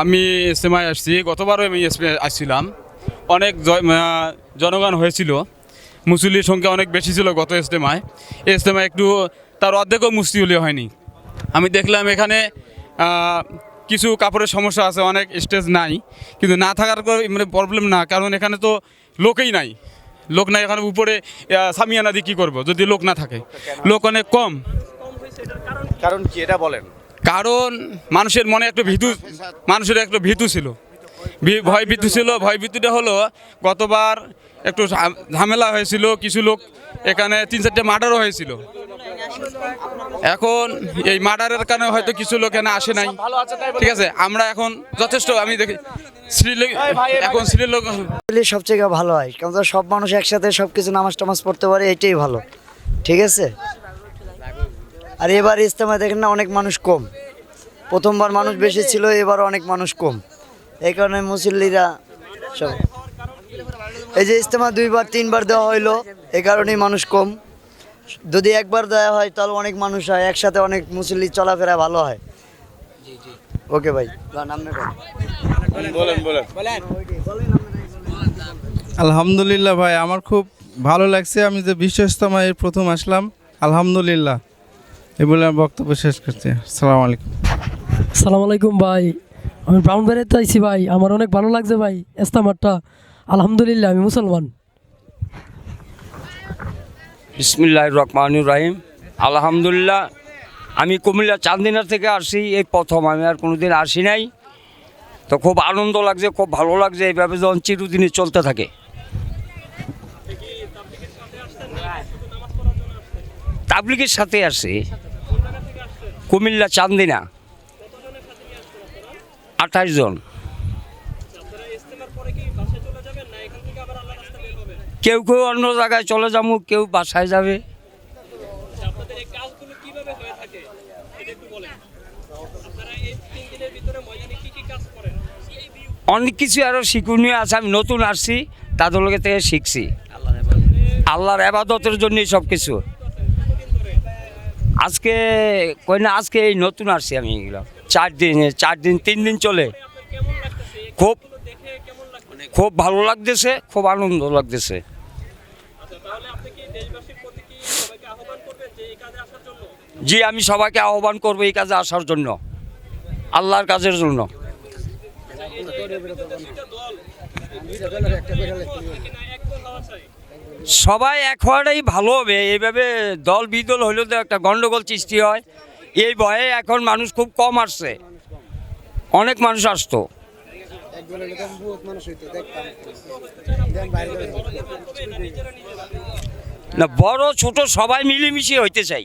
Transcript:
আমি ইস্তেমায় আসছি, গতবারও আমি আসছিলাম। অনেক জনগণ হয়েছিল। মুসল্লির সংখ্যা অনেক বেশি ছিল গত ইস্তেমায় এই একটু, তার অর্ধেকও মুসলিউলি হয়নি। আমি দেখলাম এখানে কিছু কাপড়ের সমস্যা আছে, অনেক স্টেজ নাই। কিন্তু না থাকার মানে প্রবলেম না, কারণ এখানে তো লোকেই নাই। লোক নাই, এখানে উপরে সামিয়ানা দিয়ে কী করব? যদি লোক না থাকে। লোক অনেক কম। কারণ কি, এটা বলেন। কারণ মানুষের মনে একটা ভীতু, মানুষের একটা ভীতু ছিল। ভয় ভীতু ছিল। ভয় ভীতুটা হলো, গতবার একটু ঝামেলা হয়েছিল, কিছু লোক এখানে তিন চারটে মার্ডারও হয়েছিল। এখন এই মার্ডারের কারণে হয়তো কিছু লোক এখানে আসে নাই। ঠিক আছে, আমরা এখন যথেষ্ট, আমি দেখি এখন শ্রীলঙ্কা আসলে সবচেয়ে ভালো হয়, কারণ সব মানুষ একসাথে সব কিছু নামাজ টামাজ পড়তে পারে, এটাই ভালো। ঠিক আছে? আর এবার ইস্তেমায় দেখেন না, অনেক মানুষ কম। প্রথমবার মানুষ বেশি ছিল এবার অনেক মানুষ কম। এই কারণে মুসল্লিরা সব এই যে ইস্তেমা দুইবার তিনবার দেওয়া হইল এই কারণেই মানুষ কম। যদি একবার দেওয়া হয় তাহলে অনেক মানুষ হয় একসাথে অনেক মুসল্লি চলাফেরা ভালো হয়। ওকে ভাই বলেন বলেন। আলহামদুলিল্লাহ ভাই আমার খুব ভালো লাগছে। আমি যে বিশ্ব ইস্তেমায় প্রথম আসলাম আলহামদুলিল্লাহ। এই বলে আমার বক্তব্য শেষ করছি। আসসালামু আলাইকুম। সালাম আলাইকুম ভাই। আমি ব্রাউন বাড়িতে আইছি ভাই। আমার অনেক ভালো লাগছে ভাই ইস্তামারটা আলহামদুলিল্লাহ, আমি মুসলমান। বিসমিল্লাহ রহমানুর রাহিম। আলহামদুলিল্লাহ, আমি কুমিল্লা চান্দিনা থেকে আসি এই প্রথম। আমি আর কোনোদিন আসি নাই। তো খুব আনন্দ লাগছে, খুব ভালো লাগছে, এইভাবে যখন চিরদিনই চলতে থাকে। তাবলিগের সাথে আসি কুমিল্লা চান্দিনা। আঠাশ জন। কেউ কেউ অন্য জায়গায় চলে যাব, কেউ বাসায় যাবে। অনেক কিছু আরও শিক্ষণীয় আছে আমি নতুন আসছি, তাদের থেকে শিখছি। আল্লাহর আবাদতের জন্যই সব কিছু আজকে, কই না, আজকে এই নতুন আসছি আমি এগুলো। চার দিন চার দিন, তিন দিন চলে। খুব খুব ভালো লাগতেছে, খুব আনন্দ লাগতেছে। জি, আমি সবাইকে আহ্বান করব এই কাজে আসার জন্য। আল্লাহর কাজের জন্য। সবাই এক হওয়াটাই ভালো হবে। এইভাবে দল বিদল হলেও তো একটা গণ্ডগোল সৃষ্টি হয়। এই ভয়ে এখন মানুষ খুব কম আসছে। অনেক মানুষ আসতো। না, বড়, ছোট সবাই মিলেমিশে হইতে চাই।